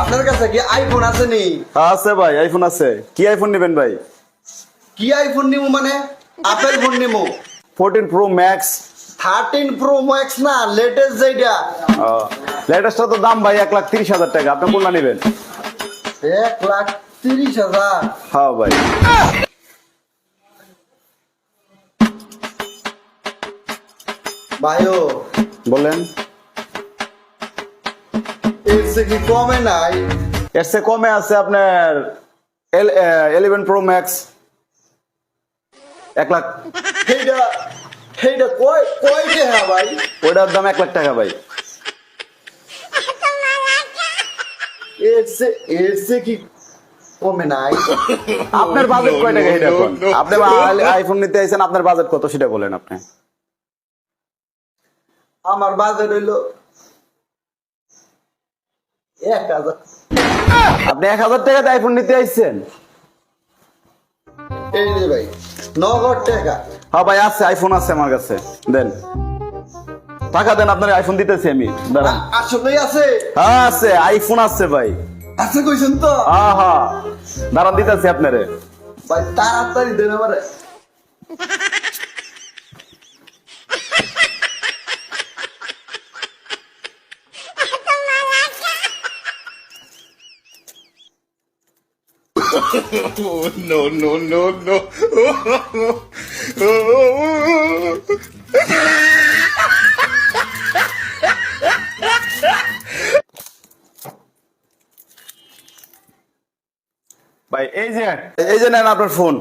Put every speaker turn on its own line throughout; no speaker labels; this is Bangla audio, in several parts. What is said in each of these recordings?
আপনার কাছে কি আইফোন আছে নি?
আছে ভাই আইফোন আছে। কি আইফোন নেবেন ভাই?
কি আইফোন নিমু মানে? আপেল ফোন নিমু
fourteen pro max
thirteen pro max না লেটেস্ট যেটা
লেটেস্টটা তো দাম ভাই এক লাখ তিরিশ হাজার টাকা। আপনি কোনটা নেবেন?
এক লাখ তিরিশ হাজার।
হ্যাঁ ভাই।
ভাইও।
বলেন।
এর কি কমে নাই
এর চেয়ে কমে আছে আপনার এলেভেন প্রো ম্যাক্স এক লাখ
সেইটা সেইটা কয় কয় টাকা ভাই
ওইটার দাম এক লাখ টাকা ভাই
এর চেয়ে এর চেয়ে কি কমে নাই
আপনার বাজেট কয় টাকা এটা আপনি আইফোন নিতে আইছেন আপনার বাজেট কত সেটা বলেন আপনি
আমার বাজেট হইল এক হাজার।
আপনি এক হাজার টাকাতে আইফোন নিতে আইছেন?
এই যে ভাই নগদ টাকা।
হ্যাঁ ভাই আছে আইফোন আছে আমার কাছে। দেন। টাকা দেন আপনার আইফোন দিতেছি আমি। দাঁড়ান।
আসলেই আছে।
হ্যাঁ আছে আইফোন আছে ভাই।
আছে কইছেন তো?
হ্যাঁ হ্যাঁ। দাঁড়ান দিতেছি আপনারে।
ভাই তাড়াতাড়ি দেন আমারে।
no, no, no, no.
ভাই এই যে এই যে নেন আপনার ফোন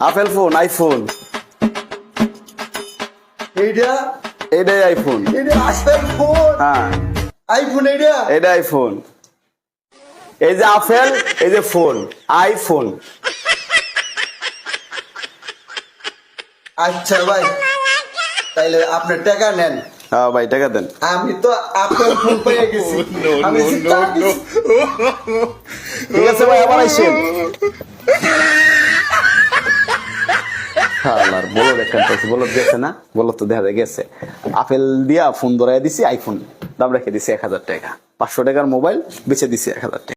আপেল ফোন আইফোন
এইটা?
এটাই আইফোন
এটা আসল ফোন
হ্যাঁ।
আইফোন এইটা
এটা আইফোন এই যে আপেল এই যে ফোন আইফোন
আচ্ছা ভাই তাইলে আপনি টাকা নেন।
হ্যাঁ ভাই টাকা দেন।
আমি তো আপনার ফোন পেয়ে গেছি। আমি.
ঠিক আছে ভাই আবার আইসেন আর বলো দেখান বলো গেছে না? বলো তো দেখা যায় গেছে। আপেল দিয়া ফোন ধরাই দিছি আইফোন দাম রেখে দিছি এক হাজার টাকা। পাঁচশো টাকার মোবাইল বেছে দিছি এক হাজার টাকা।